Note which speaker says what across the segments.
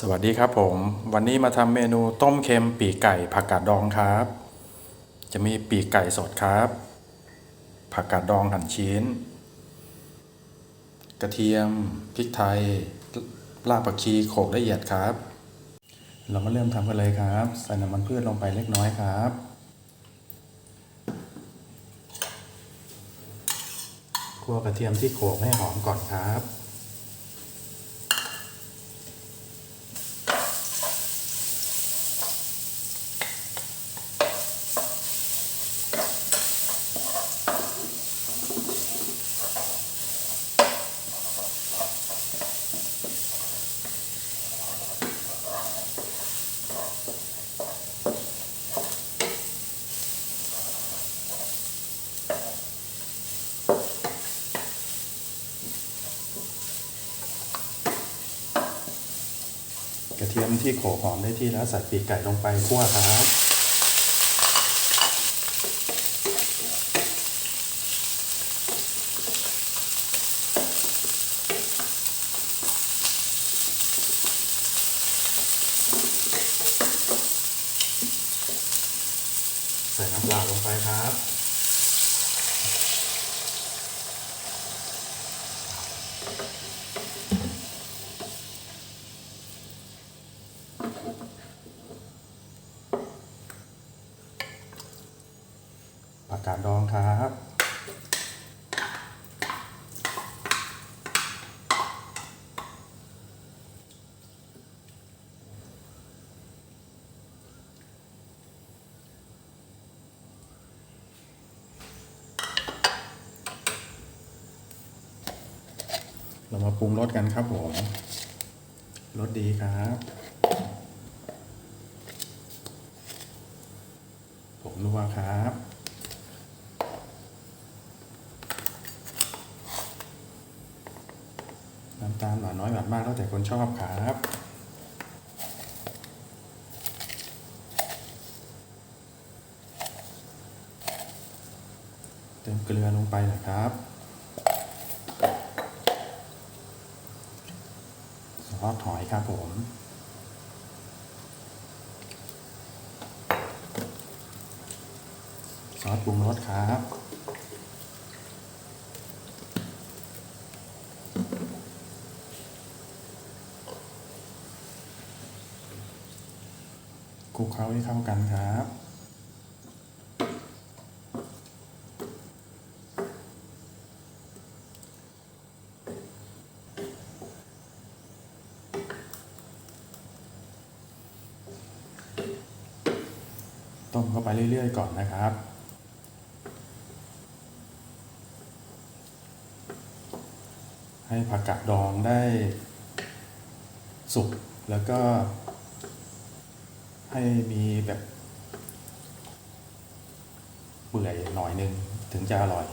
Speaker 1: สวัสดีครับผม วันนี้มาทำเมนูต้มเค็มปีกไก่ผักกาดดองครับ จะมีปีกไก่สดครับ ผักกาดดองหั่นชิ้น กระเทียมพริกไทยรากผักชีโขลกละเอียดครับ เรามาเริ่มทำกันเลยครับ ใส่น้ำมันพืชลงไปเล็กน้อยครับคั่วกระเทียมที่โขลกให้หอมก่อนครับ กระเทียมที่โขลกหอมได้ที่แล้วใส่ปีกไก่ลงไปคั่วครับใส่น้ำปลาลงไปครับ กาดดองครับเรามาปรุงรสกันครับผมรสดีครับ ผมนัวครับ น้ำ ตาลหวานน้อยหวานมากแล้วแต่คนชอบครับเติมเกลือลงไปนะครับซอสหอยครับผมซอสปรุงรสครับ คลุกเคล้าให้เข้ากันครับต้มเข้าไปเรื่อยๆก่อนนะครับ ให้ผักกาดดองได้สุกแล้วก็ ให้มีแบบเปื่อยหน่อยหนึงถึงจะอร่อย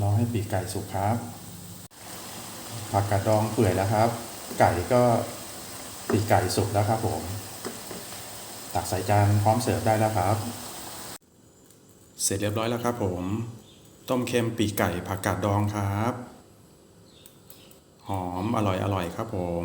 Speaker 1: รอให้ปีกไก่สุกครับ ผักกาดดองเปื่อยแล้วครับ ไก่ก็ปีกไก่สุกแล้วครับผม ตักใส่จานพร้อมเสิร์ฟได้แล้วครับ เสร็จเรียบร้อยแล้วครับผม ต้มเค็มปีกไก่ผักกาดดองครับ หอมอร่อยอร่อยครับผม